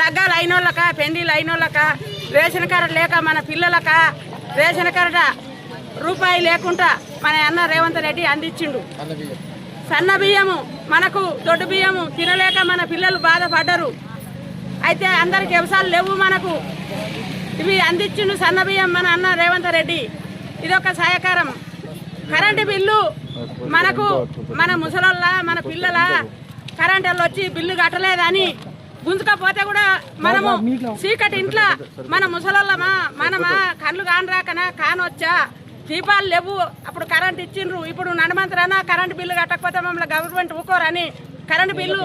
లగ్గాలు అయినోళ్ళక పెళ్ళిళ్ళు అయినోళ్ళక ration card లేక మన పిల్లలక రేషన్ కార్డు రూపాయి లేకుండా మన అన్న రేవంత్ రెడ్డి అందించిండు. సన్న బియ్యము మనకు దొడ్డు బియ్యము తినలేక మన పిల్లలు బాధపడ్డరు. అయితే అందరికి వ్యవసాయాలు లేవు మనకు. ఇవి అందించిండు సన్న బియ్యం మన అన్న రేవంత్ రెడ్డి. ఇదొక సహకారం. కరెంటు బిల్లు మనకు మన ముసలోళ్ళ మన పిల్లల కరెంట్ వచ్చి బిల్లు కట్టలేదని గుంజుకపోతే కూడా మనము చీకటి ఇంట్లో మన ముసలోళ్ళమా? మనమా? కళ్ళు కానరాకనా కానొచ్చా దీపాలు లేవు. అప్పుడు కరెంట్ ఇచ్చిండ్రు. ఇప్పుడు నడమంతరానా? కరెంట్ బిల్లు కట్టకపోతే మమ్మల్ని గవర్నమెంట్ ఊకోరని. కరెంట్ బిల్లు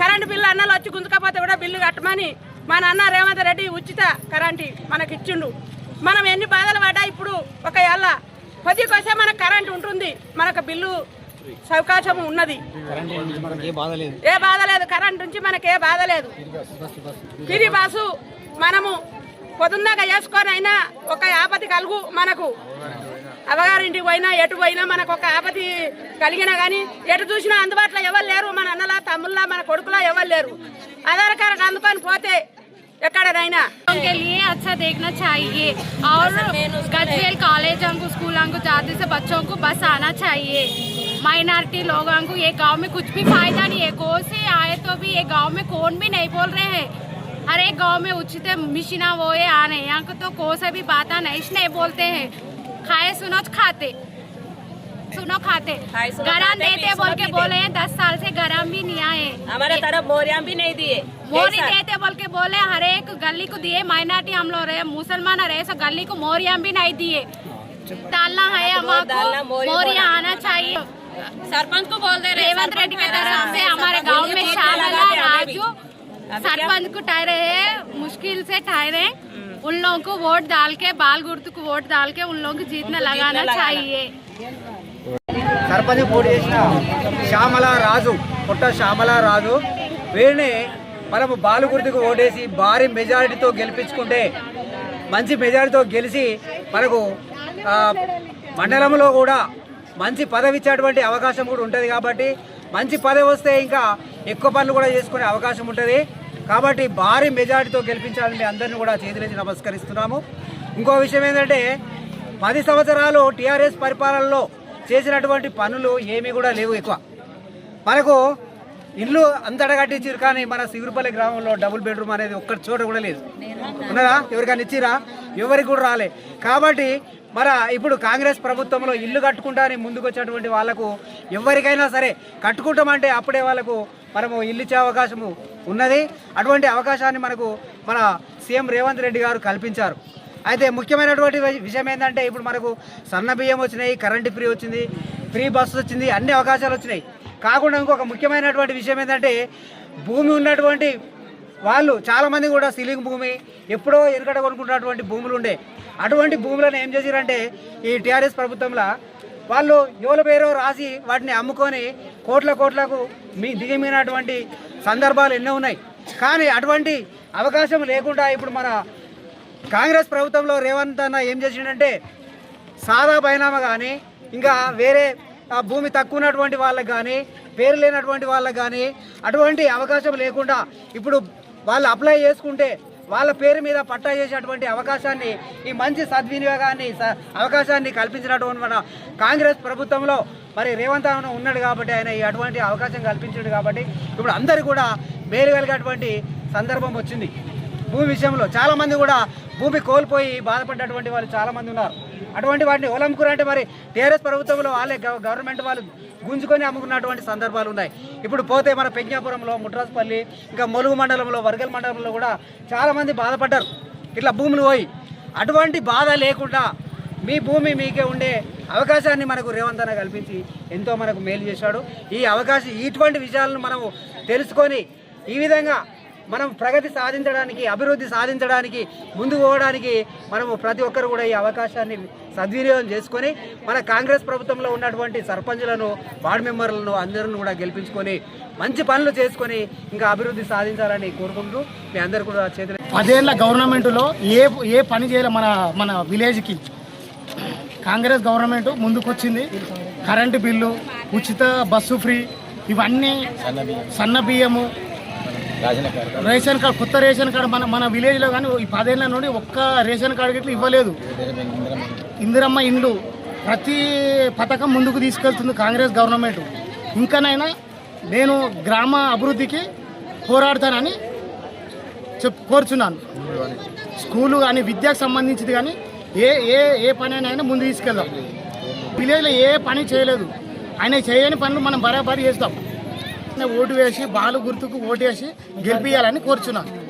కరెంట్ బిల్లు అన్నలు వచ్చి గుంజుకపోతే కూడా బిల్లు కట్టమని మా నాన్న రేవంత్ రెడ్డి ఉచిత కరెంట్ మనకి ఇచ్చిండు మనం ఎన్ని బాధలు పడ్డా ఇప్పుడు ఒక ఏళ్ళ? కొద్దికొస్తే మనకు కరెంట్ ఉంటుంది. మనకు బిల్లు సౌకాశం ఉన్నది ఏ బాధ లేదు కరెంట్ నుంచి మనకి ఏ బాధ లేదు పిరి బాసు మనము పొద్దున్నాక వేసుకొని అయినా ఒక ఆపతి కలుగు మనకు అవగారింటికి పోయినా ఎటు పోయినా మనకు ఒక ఆపతి కలిగినా కానీ ఎటు చూసినా అందుబాటులో ఎవరు లేరు మన అన్నలా తమ్ముళ్ళ మన కొడుకులా ఎవరు లేరు ఆధార్ కార్డు అందుకొని పోతే ఎక్కడనైనా के लिए अच्छा देखना चाहिए और गजवेल कॉलेज को स्कूल को जाते से बच्चों को बस आना चाहिए माइनॉरिटी लोगों को ये गाँव में कुछ भी फ़ायदा नहीं है। कौन से आए तो भी ये गाँव में कौन भी नहीं बोल रहे हैं। हर एक गाँव में उचित मिशिना वो ये आने यहाँ को तो कौन से भी बात नहीं नहीं बोलते हैं। खाए सुनो तो खाते। सुनो खाते। गरम देते बोल के बोले हैं दस साल से गरम भी नहीं आए। हमारे तरफ़ मोरियाँ भी नहीं दिए। मोरी देते बोल के बोले हर एक गली को दिए माइनॉरिटी हम लोग रहे मुसलमान रहे सब गली को मोरिया भी नहीं दिए। डालना है वोट डालना, हमको मोरी मोरियाँ आना सरपंच को बोल दे रहे रेवंत रेड्डी की तरफ से हमारे सरपंच गांव बोलिए, में वोट शामिल लगाते है हमें भी। राजू क्या? सरपंच को ठहरे है मुश्किल से ठहरे उन लोगों को वोट डाल के बाल गुर्द को वोट डाल के उन लोगों को जीतना उनको लगाना जीतना लगाना। चाहिए సర్పంచ్ పోటీ చేసిన శ్యామల రాజు పుట్ట శ్యామల రాజు వీరిని మనము బాలుగుర్తికి ఓటేసి భారీ మెజారిటీతో గెలిపించుకుంటే మంచి మెజారిటీతో గెలిచి మనకు ఆ, మండలంలో కూడా మంచి పదవి ఇచ్చేటువంటి అవకాశం కూడా ఉంటుంది కాబట్టి మంచి పదవి వస్తే ఇంకా ఎక్కువ పనులు కూడా చేసుకునే అవకాశం ఉంటుంది. కాబట్టి భారీ మెజారిటీతో గెలిపించాలని మీ అందరినీ కూడా చేతులేసి నమస్కరిస్తున్నాము. ఇంకో విషయం ఏంటంటే పది సంవత్సరాలు టీఆర్ఎస్ పరిపాలనలో చేసినటువంటి పనులు ఏమీ కూడా లేవు ఎక్కువ. మనకు ఇల్లు అంతటా కట్టించారు కానీ మన సిగురుపల్లి గ్రామంలో డబుల్ బెడ్రూమ్ అనేది ఒక్కటి చోట కూడా లేదు. ఉన్నదా? ఎవరికైనా ఇచ్చిరా ఎవరికి కూడా రాలే. కాబట్టి మన ఇప్పుడు కాంగ్రెస్ ప్రభుత్వంలో ఇల్లు కట్టుకుంటారని ముందుకు వచ్చేటువంటి వాళ్ళకు ఎవరికైనా సరే కట్టుకుంటామంటే అప్పుడే వాళ్ళకు మనము ఇల్లు ఇచ్చే అవకాశము ఉన్నది. అటువంటి అవకాశాన్ని మనకు మన సీఎం రేవంత్ రెడ్డి గారు కల్పించారు. అయితే ముఖ్యమైనటువంటి విషయం ఏంటంటే ఇప్పుడు మనకు సన్న బియ్యం వచ్చినాయి కరెంటు ఫ్రీ వచ్చింది ఫ్రీ బస్సు వచ్చింది అన్ని అవకాశాలు వచ్చినాయి. కాకుండా ఇంకొక ముఖ్యమైనటువంటి విషయం ఏంటంటే భూమి ఉన్నటువంటి వాళ్ళు చాలామంది కూడా సీలింగ్ భూమి ఎప్పుడో ఎనకట కొనుక్కున్నటువంటి భూములు ఉండే. అటువంటి భూములను ఏం చేసిరంటే ఈ టీఆర్ఎస్ ప్రభుత్వంలో వాళ్ళు యువల పేరు రాసి వాటిని అమ్ముకొని కోట్ల కోట్లకు మీ దిగమినటువంటి సందర్భాలు ఎన్నో ఉన్నాయి. కానీ అటువంటి అవకాశం లేకుండా ఇప్పుడు మన కాంగ్రెస్ ప్రభుత్వంలో రేవంత్ అన్న ఏం చేసిండంటే సాదా బైనామా కానీ ఇంకా వేరే భూమి తక్కువ ఉన్నటువంటి వాళ్ళకి కానీ పేరు లేనటువంటి వాళ్ళకి కానీ అటువంటి అవకాశం లేకుండా ఇప్పుడు వాళ్ళు అప్లై చేసుకుంటే వాళ్ళ పేరు మీద పట్టా చేసేటువంటి అవకాశాన్ని ఈ మంచి సద్వినియోగాన్ని స- అవకాశాన్ని కల్పించినటువంటి కాంగ్రెస్ ప్రభుత్వంలో మరి రేవంత్ అన్న ఉన్నాడు కాబట్టి ఆయన ఈ అటువంటి అవకాశం కల్పించాడు కాబట్టి ఇప్పుడు అందరు కూడా మేలు కలిగేటువంటి సందర్భం వచ్చింది. భూమి విషయంలో చాలామంది కూడా భూమి కోల్పోయి బాధపడ్డటువంటి వాళ్ళు చాలామంది ఉన్నారు. అటువంటి వాటిని ఓలంకురంటే మరి టీఆర్ఎస్ ప్రభుత్వంలో వాళ్ళే గవర్నమెంట్ వాళ్ళు గుంజుకొని అమ్ముకున్నటువంటి సందర్భాలు ఉన్నాయి. ఇప్పుడు పోతే మన పెజ్ఞాపురంలో ముట్రాసుపల్లి ఇంకా మొలుగు మండలంలో వర్గల్ మండలంలో కూడా చాలామంది బాధపడ్డారు. ఇట్లా భూములు పోయి. అటువంటి బాధ లేకుండా మీ భూమి మీకే ఉండే అవకాశాన్ని మనకు రేవంత్ అన్న కల్పించి ఎంతో మనకు మేలు చేశాడు. ఈ అవకాశం ఇటువంటి విషయాలను మనము తెలుసుకొని ఈ విధంగా మనం ప్రగతి సాధించడానికి అభివృద్ధి సాధించడానికి ముందుకు పోవడానికి మనము ప్రతి ఒక్కరు కూడా ఈ అవకాశాన్ని సద్వినియోగం చేసుకొని మన కాంగ్రెస్ ప్రభుత్వంలో ఉన్నటువంటి సర్పంచులను వార్డు మెంబర్లను అందరిని కూడా గెలిపించుకొని మంచి పనులు చేసుకొని ఇంకా అభివృద్ధి సాధించాలని కోరుకుంటూ మీ అందరు కూడా చేతులు పదేళ్ళ గవర్నమెంట్లో ఏ ఏ పని చేయలే మన మన విలేజ్కి. కాంగ్రెస్ గవర్నమెంట్ ముందుకొచ్చింది. కరెంటు బిల్లు ఉచిత బస్సు ఫ్రీ ఇవన్నీ సన్న బియ్యము రేషన్ కార్డు. కొత్త రేషన్ కార్డు మన మన విలేజ్లో కానీ ఈ పదేళ్ళ నుండి ఒక్క రేషన్ కార్డు గిట్ల ఇవ్వలేదు. ఇందిరమ్మ ఇండ్లు ప్రతి పథకం ముందుకు తీసుకెళ్తుంది కాంగ్రెస్ గవర్నమెంట్. ఇంకానైనా నేను గ్రామ అభివృద్ధికి పోరాడతానని చెప్ కోరుచున్నాను. స్కూలు కానీ విద్యకు సంబంధించింది కానీ ఏ ఏ ఏ పని అయినా ముందు తీసుకెళ్దాం. విలేజ్లో ఏ పని చేయలేదు. ఆయన చేయని పనులు మనం బరాబరి చేస్తాం. ఓటు వేసి బాలు గుర్తుకు ఓటు వేసి గెలిపించాలని కోరుచున్నాను.